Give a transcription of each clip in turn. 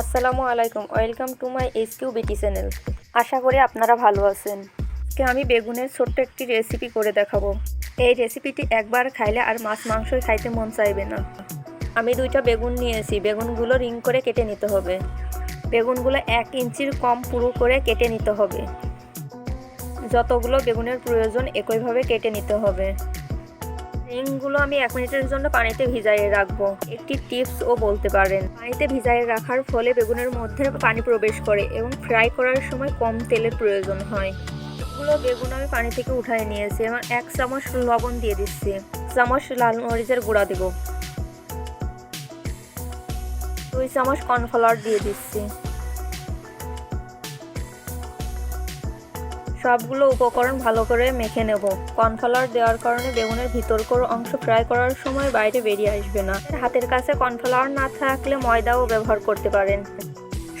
আসসালামু আলাইকুম, welcome to my S Q BT channel আশা করি আপনারা ভালো আছেন। আজকে আমি বেগুনের ছোট্ট একটি রেসিপি করে দেখাবো। এই রেসিপিটি একবার খাইলে আর মাছ মাংসই খাইতে মন চাইবে না। আমি দুইটা বেগুন নিয়েছি, বেগুনগুলো রিং করে কেটে নিতে হবে। বেগুনগুলো এক ইঞ্চির কম পুরু করে কেটে নিতে হবে। যতগুলো বেগুনের প্রয়োজন একইভাবে কেটে নিতে হবে। রিংগুলো আমি এক মিনিটের জন্য পানিতে ভিজাইয়ে রাখব। একটি টিপসও বলতে পারেন। পানিতে ভিজাইয়ে রাখার ফলে বেগুনের মধ্যে পানি প্রবেশ করে এবং ফ্রাই করার সময় কম তেলের প্রয়োজন হয়। এগুলো বেগুন আমি পানি থেকে উঠায় নিয়েছি। এবং এক চামচ লবণ দিয়ে দিচ্ছি। চামচ লাল মরিচের গুঁড়া দেব। দুই চামচ কর্নফ্লাওয়ার দিয়ে দিচ্ছি। সবগুলো উপকরণ ভালো করে মেখে নেব। কর্নফ্লাওয়ার দেওয়ার কারণে বেগুনের ভিতরকর অংশ ফ্রাই করার সময় বাইরে বেরিয়ে আসবে না। হাতের কাছে কর্নফ্লাওয়ার না থাকলে ময়দাও ব্যবহার করতে পারেন।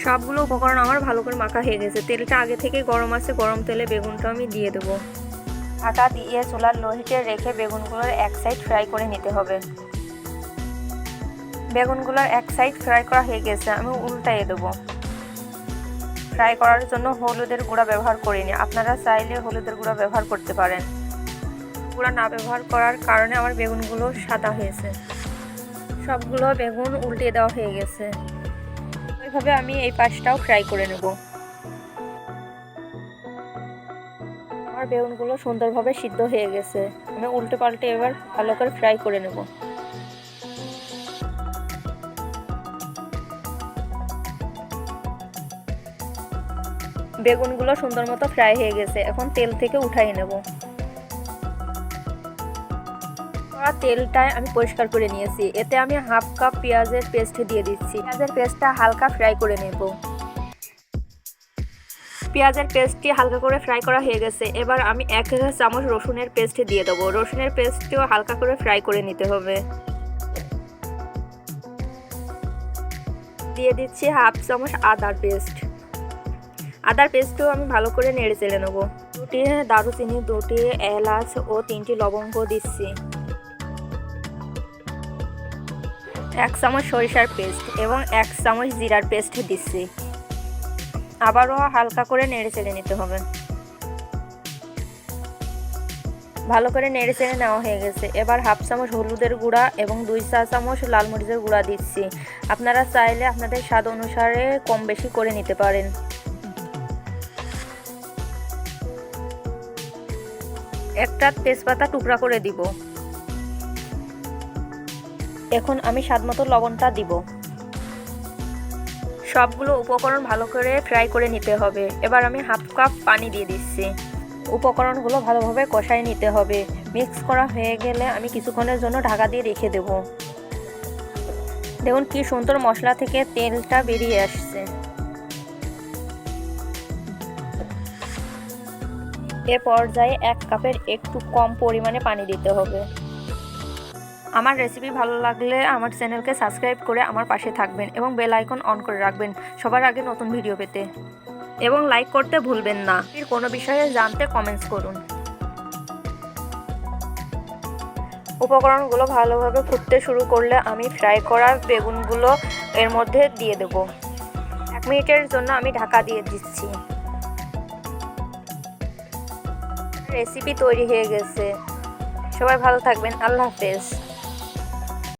সবগুলো উপকরণ আমার ভালো করে মাখা হয়ে গেছে। তেলটা আগে থেকে গরম আছে, গরম তেলে বেগুনটা আমি দিয়ে দেবো। ঢাকা দিয়ে চুলার লোহিতে রেখে বেগুনগুলোর এক সাইড ফ্রাই করে নিতে হবে। বেগুনগুলোর এক সাইড ফ্রাই করা হয়ে গেছে, আমি উল্টাইয়ে দেবো। ফ্রাই করার জন্য হলুদের গুঁড়া ব্যবহার করিনি। আপনারা চাইলে হলুদের গুঁড়া ব্যবহার করতে পারেন। গুঁড়া না ব্যবহার করার কারণে আমার বেগুনগুলো সাদা হয়েছে। সবগুলো বেগুন উল্টে দেওয়া হয়ে গেছে। ওইভাবে আমি এই পাশটাও ফ্রাই করে নেব। আমার বেগুনগুলো সুন্দরভাবে সিদ্ধ হয়ে গেছে। আমি উল্টে পাল্টে এবার ভালো করে ফ্রাই করে নেব। বেগুনগুলো সুন্দর মতো ফ্রাই হয়ে গেছে। এখন তেল থেকে উঠাই নেব। তেলটায় আমি পরিষ্কার করে নিয়েছি। এতে আমি হাফ কাপ পেঁয়াজের পেস্ট দিয়ে দিচ্ছি। পেঁয়াজের পেস্টটা হালকা ফ্রাই করে নেব। পেঁয়াজের পেস্টটি হালকা করে ফ্রাই করা হয়ে গেছে। এবার আমি এক চামচ রসুনের পেস্ট দিয়ে দেবো। রসুনের পেস্টটিও হালকা করে ফ্রাই করে নিতে হবে। দিয়ে দিচ্ছি হাফ চামচ আদার পেস্ট। আদার পেস্টও আমি ভালো করে নেড়ে চেড়ে নেব। দুটি দারুচিনি, দুটি এলাচ ও তিনটি লবঙ্গ দিচ্ছি। এক চামচ সরিষার পেস্ট এবং এক চামচ জিরার পেস্ট দিচ্ছি। আবারও হালকা করে নেড়ে চেড়ে নিতে হবে। ভালো করে নেড়ে চেড়ে নেওয়া হয়ে গেছে। এবার হাফ চামচ হলুদের গুঁড়া এবং দুই চা চামচ লাল মরিচের গুঁড়া দিচ্ছি। আপনারা চাইলে আপনাদের স্বাদ অনুসারে কম বেশি করে নিতে পারেন। একটা তেজপাতা টুকরা করে দিব। এখন আমি স্বাদ মতো লবণটা দিব। সবগুলো উপকরণ ভালো করে ফ্রাই করে নিতে হবে। এবার আমি হাফ কাপ পানি দিয়ে দিচ্ছি। উপকরণগুলো ভালোভাবে কষাই নিতে হবে। মিক্স করা হয়ে গেলে আমি কিছুক্ষণের জন্য ঢাকা দিয়ে রেখে দেব। দেখুন কি সুন্দর মশলা থেকে তেলটা বেরিয়ে আসছে। এ পর্যায়ে এক কাপের একটু কম পরিমাণে পানি দিতে হবে। আমার রেসিপি ভালো লাগলে আমার চ্যানেলকে সাবস্ক্রাইব করে আমার পাশে থাকবেন এবং বেল আইকন অন করে রাখবেন সবার আগে নতুন ভিডিও পেতে। এবং লাইক করতে ভুলবেন না। এর কোনো বিষয়ে জানতে কমেন্টস করুন। উপকরণগুলো ভালোভাবে ফুটতে শুরু করলে আমি ফ্রাই করা বেগুনগুলো এর মধ্যে দিয়ে দেব। এক মিনিটের জন্য আমি ঢাকা দিয়ে দিচ্ছি। রেসিপি তৈরি হয়ে গেছে। সবাই ভালো থাকবেন। আল্লাহ হাফেজ।